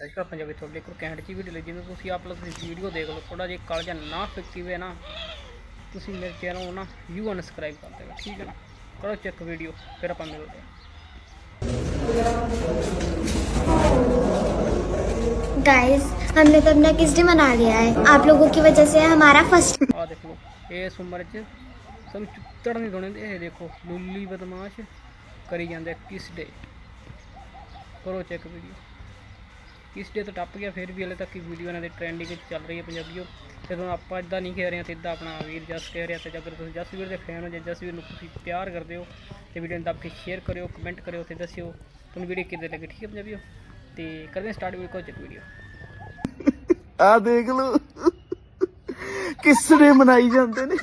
ਸਤਿ ਸ਼੍ਰੀ ਅਕਾਲ ਪੰਜਾਬੀ ਤੁਹਾਡੇ ਕੋਲ ਕੈਂਟ ਜੀ ਵੀਡੀਓ ਲਈ ਜਿਵੇਂ ਤੁਸੀਂ ਆਪ ਲੋਕ ਦੀ ਵੀਡੀਓ ਦੇਖ ਲਓ ਥੋੜਾ ਜਿਹਾ ਕਾਲਜਾ ਨਾ ਫਿੱਕੀ ਹੋਵੇ ਨਾ ਤੁਸੀਂ ਮੇਰੇ ਚੈਨਲ ਨੂੰ ਨਾ ਯੂ ਅਨਸਕ੍ਰਾਈਬ ਕਰ ਦੇਣਾ ਠੀਕ ਹੈ ਨਾ ਕਰੋ ਚੈੱਕ ਵੀਡੀਓ ਫਿਰ ਆਪਾਂ ਮਿਲਦੇ ਹਾਂ गाइस हमने तो अपना किस डे मना लिया है आप लोगों की वजह से हमारा फर्स्ट ਆ ਦੇਖ ਲਓ ਇਸ ਉਮਰ 'ਚ ਸਾਨੂੰ ਚੁੱਤੜ ਨਹੀਂ ਦੋਣੇ ਇਹ ਦੇਖੋ ਲੁੱਲੀ ਬਦਮਾਸ਼ ਕਰੀ ਜਾਂਦੇ ਕਿਸ ਡੇ ਕਰੋ ਚੈੱਕ ਕਿਸ ਡੇ ਤੋਂ ਟੱਪ ਗਿਆ ਫਿਰ ਵੀ ਹਲੇ ਤੱਕ ਵੀਡੀਓ ਇਹਨਾਂ ਦੇ ਟ੍ਰੈਂਡਿੰਗ ਵਿੱਚ ਚੱਲ ਰਹੀ ਹੈ ਪੰਜਾਬੀਓ। ਤੇ ਤੁਹਾਨੂੰ ਆਪਾਂ ਇਦਾਂ ਨਹੀਂ ਕਹਿ ਰਹੇ ਹਾਂ ਤੇ ਇਦਾਂ ਆਪਣਾ ਵੀਰ ਜਸ ਕਹਿ ਰਿਹਾ ਤੇ ਅਗਰ ਤੁਸੀਂ ਜਸ ਵੀਰ ਦੇ ਫੈਨ ਹੋ ਜਾਂ ਜਸ ਵੀਰ ਨੂੰ ਤੁਸੀਂ ਪਿਆਰ ਕਰਦੇ ਹੋ ਤੇ ਵੀਡੀਓ ਨੂੰ ਦੱਬ ਕੇ ਸ਼ੇਅਰ ਕਰਿਓ ਕਮੈਂਟ ਕਰਿਓ ਤੇ ਦੱਸਿਓ ਤੁਹਾਨੂੰ ਵੀਡੀਓ ਕਿੱਦਾਂ ਲੱਗੀ ਠੀਕ ਹੈ ਪੰਜਾਬੀਓ? ਤੇ ਕਰਦੇ ਹਾਂ ਸਟਾਰਟ ਵੀਡੀਓ ਕੋ ਚੈੱਕ ਵੀਡੀਓ ਆ ਦੇਖ ਲੋ ਕਿਸੜੇ ਮਨਾਈ ਜਾਂਦੇ ਨੇ?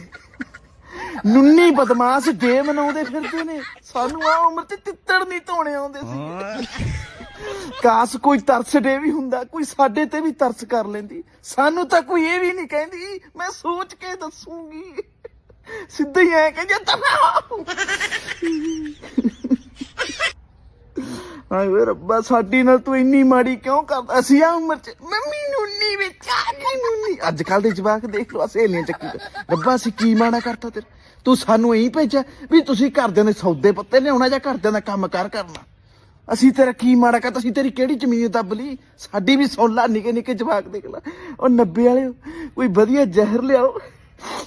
ਨੁੰਨੀ ਬਦਮਾਸ਼ ਡੇ ਮਨਾਉਂਦੇ ਫਿਰਦੇ ਨੇ। ਸਾਨੂੰ ਆ ਉਮਰ ਤੇ ਤਿੱਤੜ ਨਹੀਂ ਧੋਣੇ ਆਉਂਦੇ ਸੀ। ਕਾਸ ਕੋਈ ਤਰਸ ਡੇ ਵੀ ਹੁੰਦਾ, ਕੋਈ ਸਾਡੇ ਤੇ ਵੀ ਤਰਸ ਕਰ ਲੈਂਦੀ। ਸਾਨੂੰ ਤਾਂ ਕੋਈ ਇਹ ਵੀ ਨਹੀਂ ਕਹਿੰਦੀ, ਮੈਂ ਸੋਚ ਕੇ ਦੱਸੂਗੀ। ਸਿੱਧਾ ਹੀ ਐ ਕਹਿੰਦੇ ਤਫਾ ਹਾਏ ਵੇ ਰੱਬਾ, ਸਾਡੀ ਨਾਲ ਤੂੰ ਇੰਨੀ ਮਾੜੀ ਕਿਉਂ ਕਰਦਾ ਅਸੀਂ ਆ ਉਮਰ ਚ, ਮੰਮੀ ਨੂਨੀ ਵਿੱਚ ਆ ਨੂਨੀ। ਅੱਜ ਕੱਲ ਦੇ ਜਵਾਕ ਦੇਖ ਲੋ ਸਹੇਲੀਆਂ ਚੱਕੀ ਰੱਬਾ, ਅਸੀਂ ਕੀ ਮਾੜਾ ਕਰਤਾ ਤੇਰੇ? ਤੂੰ ਸਾਨੂੰ ਇਹੀ ਭੇਜਿਆ ਵੀ ਤੁਸੀਂ ਘਰਦਿਆਂ ਦੇ ਸੌਦੇ ਪੱਤੇ ਲਿਆਉਣਾ ਜਾਂ ਘਰਦਿਆਂ ਦਾ ਕੰਮ ਕਾਰ ਕਰਨਾ? ਅਸੀਂ ਤੇਰਾ ਕੀ ਮਾੜਾ ਕਰਤਾ, ਅਸੀਂ ਤੇਰੀ ਕਿਹੜੀ ਜ਼ਮੀਨ ਦੱਬ ਲਈ? ਸਾਡੀ ਵੀ ਸੌਲਾ ਨਿੱਕੇ ਨਿੱਕੇ ਜਵਾਕ ਦੇਖ ਲੈ। ਉਹ 90 ਵਾਲਿਓ, ਕੋਈ ਵਧੀਆ ਜ਼ਹਿਰ ਲਿਆਓ,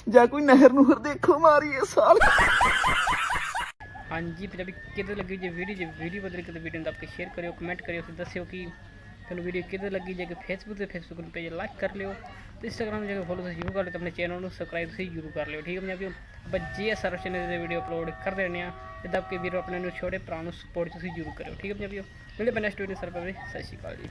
ਜਾਂ ਕੋਈ ਨਹਿਰ ਨੂਹਰ ਦੇਖੋ ਮਾਰੀਏ ਸਾਲ। ਹਾਂਜੀ ਪੰਜਾਬੀ ਕਿੱਦਾਂ ਲੱਗੀ ਜੇ ਵੀਡੀਓ ਜੇ ਵੀਡੀਓ ਬਦਲ ਕੇ ਵੀਡੀਓ ਨੂੰ ਦੱਬ ਕੇ ਸ਼ੇਅਰ ਕਰਿਓ ਕਮੈਂਟ ਕਰਿਓ ਤੇ ਦੱਸਿਓ ਕਿ ਤੁਹਾਨੂੰ ਵੀਡੀਓ ਕਿੱਦਾਂ ਲੱਗੀ, ਜੇ ਕਿ ਫੇਸਬੁੱਕ ਤੇ ਫੇਸਬੁੱਕ ਨੂੰ ਪੇਜ ਲਾਈਕ ਕਰ ਲਿਓ ਤੇ ਇੰਸਟਾਗ੍ਰਾਮ ਜੇ ਫੋਲੋ ਤੁਸੀਂ ਜ਼ਰੂਰ ਕਰ ਲਿਓ, ਤੇ ਆਪਣੇ ਚੈਨਲ ਨੂੰ ਸਬਸਕ੍ਰਾਈਬ ਤੁਸੀਂ ਜ਼ਰੂਰ ਕਰ ਲਿਓ, ਠੀਕ ਹੈ ਪੰਜਾਬੀਓ? ਆਪਾਂ ਜੇ ਸਰਵ ਚੈਨਲ ਦੇ ਵੀਡੀਓ ਅਪਲੋਡ ਕਰ ਦੇਣੇ ਆ ਤੇ ਦੱਬ ਕੇ ਵੀਰੋ ਆਪਣੇ ਨੂੰ ਛੋਟੇ ਭਰਾ ਨੂੰ ਸਪੋਰਟ ਤੁਸੀਂ ਜ਼ਰੂਰ ਕਰਿਓ, ਠੀਕ ਹੈ ਪੰਜਾਬੀਓ? ਮਿਲਦੇ ਆਪਾਂ ਨੈਕਸਟ ਵੀਡੀਓ ਸਰਵ ਸਤਿ ਸ਼੍ਰੀ ਅਕਾਲ ਜੀ।